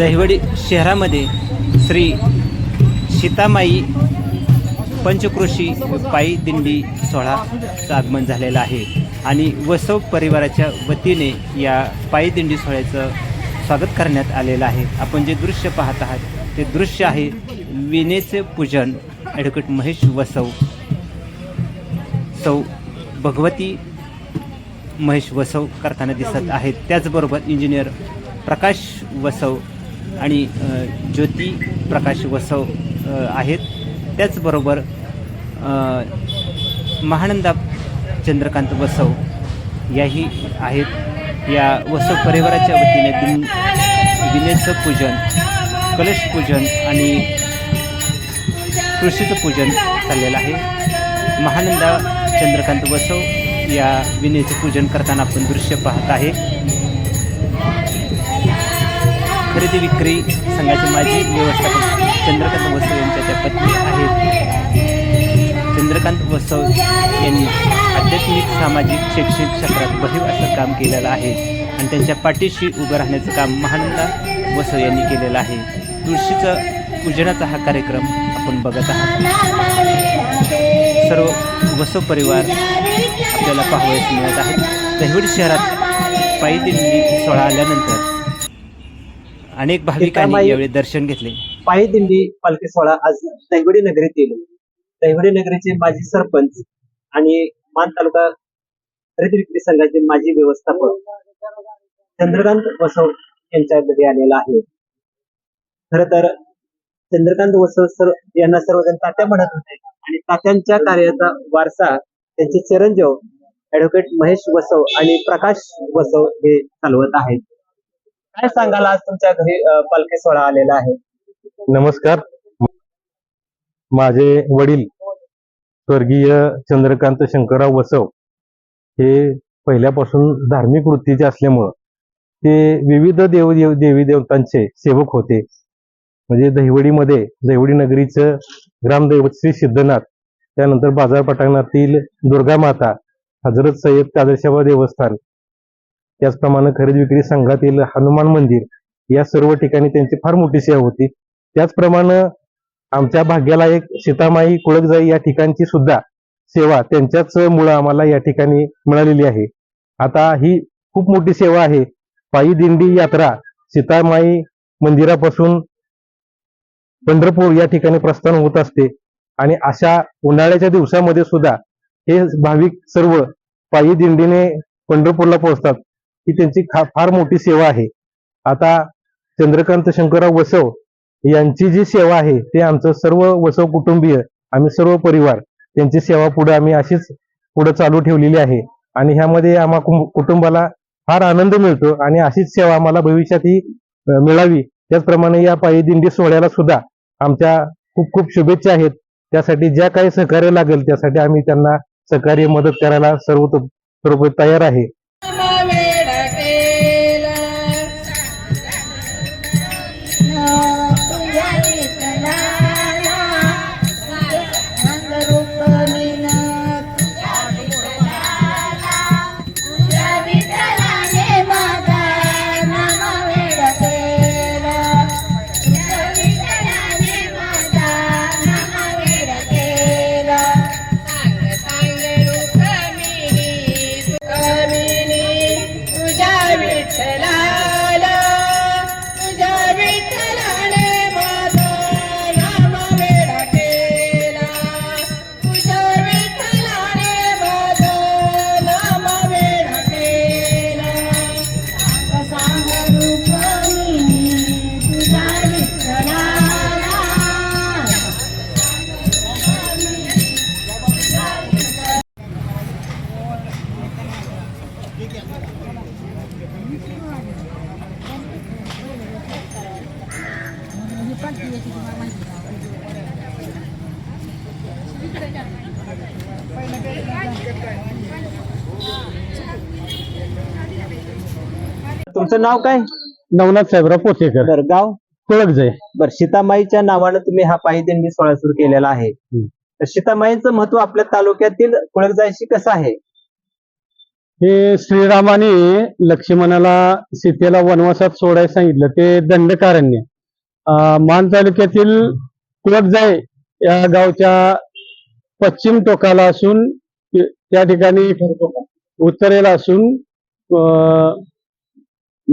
दहिवडी शहरामध्ये श्री सीतामाई पंचक्रोशी पायी दिंडी सोहळाचं आगमन झालेलं आहे. आणि वसव परिवाराच्या वतीने या पायी दिंडी सोहळ्याचं स्वागत करण्यात आलेलं आहे. आपण जे दृश्य पाहत आहात ते दृश्य आहे विनेचे पूजन ॲडव्होकेट महेश वसव सौ भगवती महेश वसव करताना दिसत आहेत. त्याचबरोबर इंजिनियर प्रकाश वसव आणि ज्योती प्रकाश वसव आहेत. त्याचबरोबर महानंदा चंद्रकांत वसव याही आहेत. या वसव परिवाराच्या वतीने दिन विनेचं पूजन कलश पूजन आणि तुळशीचं पूजन चाललेलं आहे. महानंदा चंद्रकांत वसव या विनेचं पूजन करताना आपण दृश्य पाहत आहे. खरेदी विक्री संघाचे माजी व्यवस्थापक चंद्रकांत वसव यांच्या त्या पत्नी आहेत. चंद्रकांत वसव यांनी आध्यात्मिक सामाजिक शैक्षणिक क्षेत्रात भरीव असं काम केलेलं आहे आणि त्यांच्या पाठीशी उभं राहण्याचं काम महानंदा वसव यांनी केलेलं आहे. तुळशीचं पूजनाचा हा कार्यक्रम आपण बघत आहात. सर्व वसव परिवार आपल्याला पाहावयास मिळत आहेत. दहिवड शहरात पायी दिंडी सोहळा आल्यानंतर अनेक भाविकांनी यावेळी दर्शन घेतले. पायी दिंडी पालखी सोहळा आज दहिवडी नगरीत येईल. दहिवडी नगरीचे माजी सरपंच आणि मान तालुका खरेदी विक्री संघाचे माजी व्यवस्थापक चंद्रकांत वसव यांच्या घरी आलेला आहे. खर तर चंद्रकांत वसव सर यांना सर्वजण तात्या म्हणत होते आणि तात्यांच्या कार्याचा वारसा त्यांचे चिरंजीव ऍडव्होकेट महेश वसव आणि प्रकाश वसव हे चालवत आहेत. काय सांगाल आज तुमच्या घरी अं, पालखी सोहळा आलेला आहे? नमस्कार. माझे वडील स्वर्गीय चंद्रकांत शंकरराव वसव हे पहिल्यापासून धार्मिक वृत्तीचे असल्यामुळं ते विविध देव देव देवी देवतांचे सेवक होते. म्हणजे दहिवडीमध्ये दहिवडी नगरीचं ग्रामदैवत श्री सिद्धनाथ त्यानंतर बाजार पटांगणातील दुर्गा माता हजरत सय्यद कादरशाबा देवस्थान त्याचप्रमाणे खरेदी विक्री संघातील हनुमान मंदिर या सर्व ठिकाणी त्यांची फार मोठी सेवा होती. त्याचप्रमाणे आमच्या भाग्याला एक सीतामाई कुळकजाई या ठिकाणची सुद्धा सेवा त्यांच्याच मुळे आम्हाला या ठिकाणी मिळालेली आहे. आता ही खूप मोठी सेवा आहे. पायी दिंडी यात्रा सीतामाई मंदिरापासून पंढरपूर या ठिकाणी प्रस्थान होत असते आणि अशा उन्हाळ्याच्या दिवसामध्ये सुद्धा हे भाविक सर्व पायी दिंडीने पंढरपूरला पोहोचतात. ही त्यांची फार मोठी सेवा आहे. आता चंद्रकांत शंकरराव वसव यांची जी सेवा आहे ते आमचं सर्व वसव कुटुंबीय आम्ही सर्व परिवार त्यांची सेवा पुढे आम्ही अशीच पुढे चालू ठेवलेली आहे. आणि ह्यामध्ये आम्हा कुटुंबाला फार आनंद मिळतो आणि अशीच सेवा आम्हाला भविष्यात ही मिळावी. त्याचप्रमाणे या पायी दिंडी सोहळ्याला सुद्धा आमच्या खूप खूप शुभेच्छा आहेत. त्यासाठी ज्या काही सहकार्य लागेल त्यासाठी आम्ही त्यांना सहकार्य मदत करायला सर्व सर्व तयार आहे. तुमचं नाव काय? नवनाथ साहेबराव पोतेकर. बरं गाव? कुळक जाय बर सीतामाईच्या नावानं तुम्ही हा पायी दिंडी सोहळा सुरू केलेला आहे. हम्म. तर सीतामाईचं महत्त्व आपल्या तालुक्यातील कुळकजायशी कसं आहे? हे श्रीरामाने लक्ष्मणाला सीतेला वनवासात सोडायला सांगितलं. ते दंडकारण्य. अं, मान तालुक्यातील कुळकजाय या गावच्या पश्चिम टोकाला असून ते- त्या ठिकाणी उत्तरेला असून अं,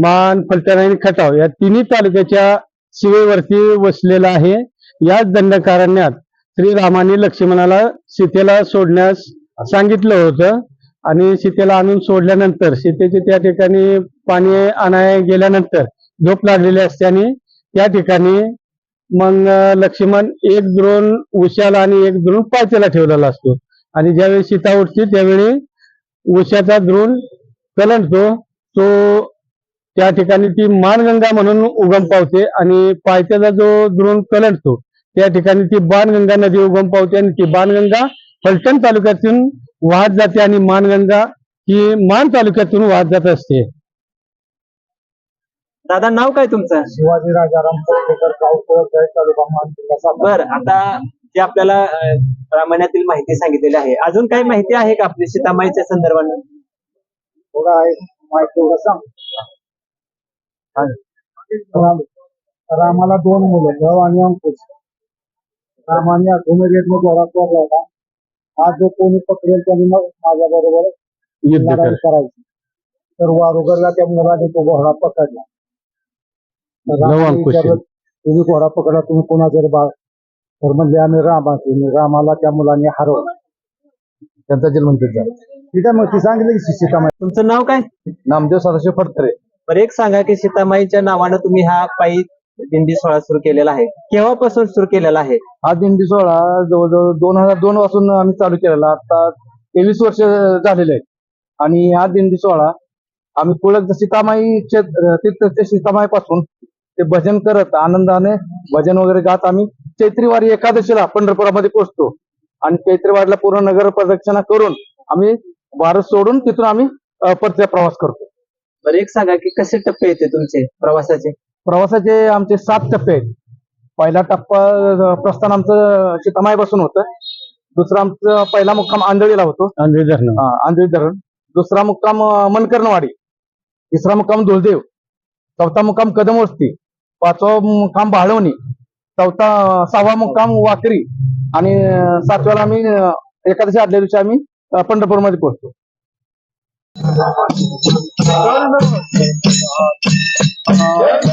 मान फलटण आणि खटाव या तिन्ही तालुक्याच्या शिवेवरती वसलेला आहे. याच दंडकारण्यात श्रीरामाने लक्ष्मणाला सीतेला सोडण्यास सांगितलं होतं आणि सीतेला आणून सोडल्यानंतर सीतेचे त्या ठिकाणी पाणी आणाय गेल्यानंतर झोप लागलेली असते आणि त्या ठिकाणी मग लक्ष्मण एक द्रोण उशाला आणि एक द्रोण पायथ्याला ठेवलेला असतो. आणि ज्यावेळी सीता उठते त्यावेळी उशाचा द्रोण कलंडतो. तो त्या ठिकाणी ती मानगंगा म्हणून उगम पावते आणि पायथ्याचा जो द्रोण कलंडतो त्या ठिकाणी ती बाणगंगा नदी उगम पावते आणि ती बाणगंगा फलटण तालुक्यातून वाहत जाते आणि मानगंगा ही मान तालुक्यातून वाहत जात असते. दादा नाव काय तुमचं? शिवाजी राजाराम तालुका. बर आता जे आपल्याला रामायणातील माहिती सांगितलेली आहे अजून काही माहिती आहे का आपली सीतामाईच्या संदर्भानं? थोडं आहे माहिती थोडं सांग रामाला दोन मुलं लव आणि अंकुश. रामाने अधुमेरेतनं घोडा सोडला होता. आज जो कोणी पकडेल त्यांनी मग माझ्या बरोबर युद्ध लढाई कर करायची. तर वारुगरला त्या मुलाने तो घोडा पकडला. तुम्ही घोडा पकडला तुम्ही कोणाचे बाळ? तर म्हणले आम्ही रामाचे मी रामाला त्या मुलाने हरवलं. त्यांचा जन्म तिथं झाला. ठीक आहे मग ती सांगितलं की सीतामाई तुमचं नाव काय? नामदेव सदाशिव फडतरे. बरं एक सांगा की सीतामाईच्या नावानं तुम्ही हा पायी दिंडी सोहळा सुरू केलेला आहे. केव्हापासून सुरू केलेला आहे? हा दिंडी सोहळा जवळजवळ दोन हजार दोन पासून आम्ही चालू केलेला. आता तेवीस वर्ष झालेले आहेत. आणि हा दिंडी सोहळा आम्ही कुळक सीतामाई तीर्थ सीतामाई पासून ते भजन करत आनंदाने भजन वगैरे गात आम्ही चैत्रीवारी एकादशीला पंढरपुरामध्ये पोहोचतो. आणि चैत्रीवारीला पूर्ण नगर प्रदक्षिणा करून आम्ही भारत सोडून तिथून आम्ही परत्या प्रवास करतो. बरं एक सांगा की कसे टप्पे येते तुमचे प्रवासाचे? प्रवासाचे आमचे सात टप्पे आहेत. पहिला टप्पा अं, प्रस्थान आमचं सीतामाईपासून होतं. दुसरा आमचं पहिला मुक्काम आंधळीला होतो. आंध्री धरण. अं, आंधळी धरण. दुसरा मुक्काम अं, मनकर्णवाडी. तिसरा मुक्काम धुलदेव चौथा मुक्काम कदमवस्ती. पाचवा मुक्काम भाळवणी. चौथा सहावा मुक्काम वाकरी. आणि अं, सातव्याला आम्ही अं, एकादशी आदल्या दिवशी आम्ही अं, पंढरपूरमध्ये पोहोचतो.